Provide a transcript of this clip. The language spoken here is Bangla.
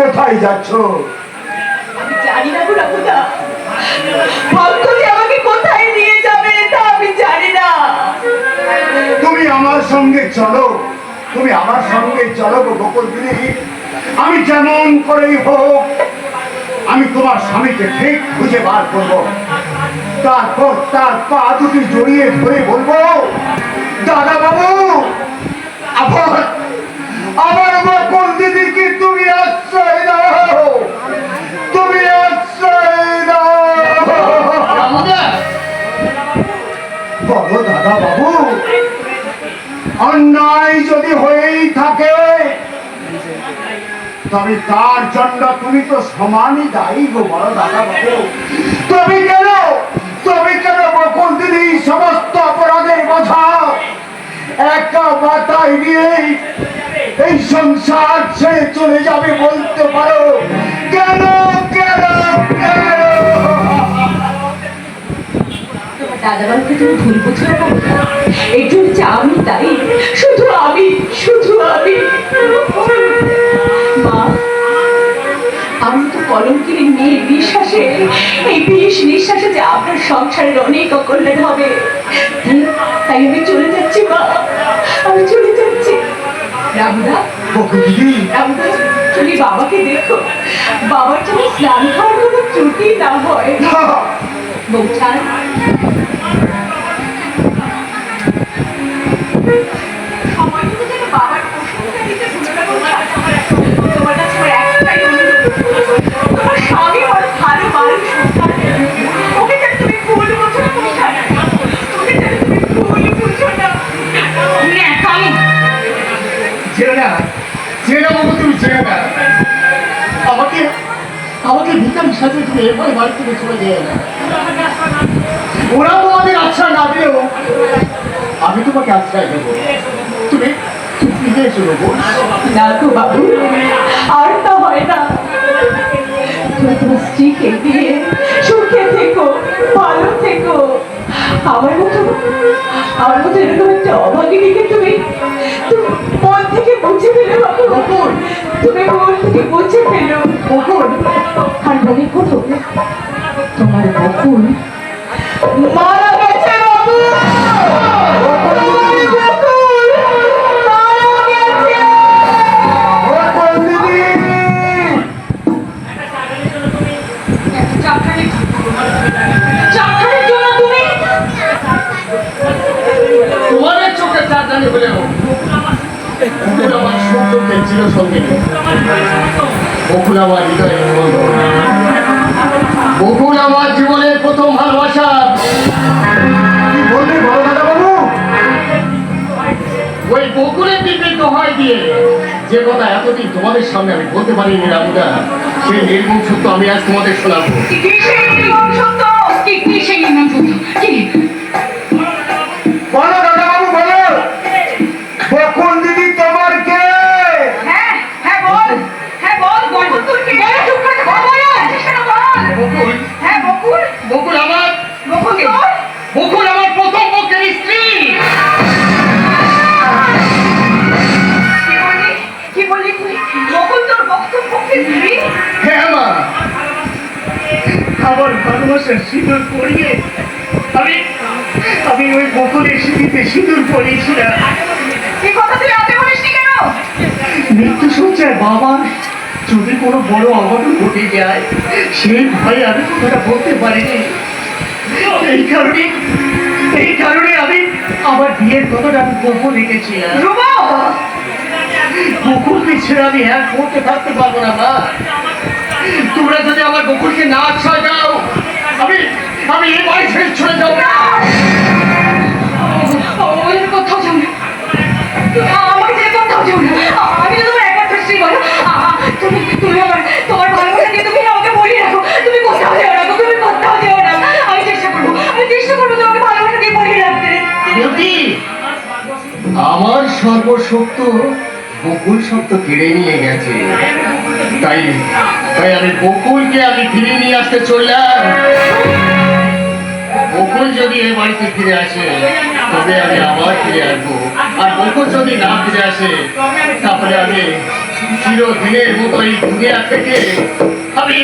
কোথায় যাচ্ছ? আমি জানি না ভক্তজি আমাকে কোথায় নিয়ে যাবে তা আমি জানি না। তুমি আমার সঙ্গে চলো। তুমি আমার সঙ্গে চলো গো আমি যেমন করেই হোক আমি তোমার স্বামীকে ঠিক খুঁজে বার করব। তারপর তার পা দুটি জড়িয়ে ধরে বলব বলো দাদা বাবু। অন্যায় যদি হয়েই থাকে, তবে তার জন্য তুমি তো সমানই দায়ী গো বড় দাদা বাবু। তুমি কেন? তুমি কেন বকুল দিদি সমস্ত অপরাধের বোঝা? একা মাথায় নিয়েই এই সংসার ছেড়ে চলে যাবে বলতে পারো। কেন কেন কেন? দাদাবাবুকে তুমি ভুল বুঝছ না রামুদা এই আমি তাই। শুধু আমি শুধু আমি। মা আমি তো কলঙ্কিনী মেয়ে বিশ্বাসে এই বিষ নিঃশ্বাসে যে আপনার সংসারের অনেক অকল্যাণ হবে। তাই- আমি চলে যাচ্ছি মা। আমি চলে যাচ্ছি। রামদা রামদা তুমি বাবাকে দেখো। বাবার যেন স্নান খাওয়ার কোনো ত্রুটি না হয়। বৌঠান ছেড়ে না ছেড়ে না বাবু তুমি ছেড়ে না আমাকে আমাকে ভিখারি সাথে তুমি এরপরে বাড়ি থেকে চলে যেও না ওরা তোমাদের আশ্রয় না দিলেও আমি তোমাকে আশ্রয় দেবো। তুমি তুমি ফিরে এসো বাবু না গো বাবু আর তা হয় না। তুমি তোমার স্ত্রীকে দিয়ে সুখে থেকো ভালো থেকো। আমার মতো আমার মতো এরকম একটা অভাগিনীকে তুমি বুঝে ফেলো বকুল আর তোমার বকুল তোমার বকুল মারা গেছে। বকুল চাকরির জন্য তুমি সুন্দরকে সঙ্গে বকুল আমার হৃদয়ের বন্ধু। বকুল আমার জীবনের প্রথম ভালোবাসা। কি বড় দাদা বাবু? ওই বকুলের দিকে দোহাই দিয়ে যে কথা এতদিন তোমাদের সামনে আমি বলতে পারিনি রামুদা। সেই নির্মম সত্য আমি আজ তোমাদের শোনাবো। কি সেই নির্মম সত্য? কি কি সেই নির্মম সত্য? কি? বকুল। হ্যাঁ বকুল। বকুল আমার বকুল তোর? বকুল আমার প্রথম পক্ষের স্ত্রী। কি বললি? তুই? বকুল তোর বক্তব্য কি দিবি হ্যাঁ মা। আমার ভালোবাসার সিঁদুর পরিয়ে আমি আমি ওই বকুলের স্মৃতিতে সিঁদুর পরিয়েছিলাম। এই কথা তুই আগে বলিসনি কেন? মৃত্যু সজ্জায় বাবার যদি কোনো বড় অঘটন ঘটে যায় সেই ভয়ে আমি কথাটা বলতে পারিনি। এই কারণে এই কারণে আমি আমার বিয়ের কথাটা আমি গোপন রেখেছিলাম ধ্রুব বকুলকে ছেড়ে আমি এক মুহূর্তে থাকতে পারব না মা। তোমরা যদি আমার বকুলকে না আশ্রয় দাও আমি আমি এই বাড়ি ছেড়ে যাব। না! আমার সর্বশক্ত বকুল শব্দ কেড়ে নিয়ে গেছে। তাই তাই আমি বকুলকে আমি ফিরিয়ে নিয়ে আসতে চললাম। বকুল যদি এই বাড়িতে ফিরে আসে, তবে আমি আবার ফিরে আসব। আর বকুল যদি না ফিরে আসে, তাহলে আমি চিরদিনের মতো এই দুনিয়া থেকে আমি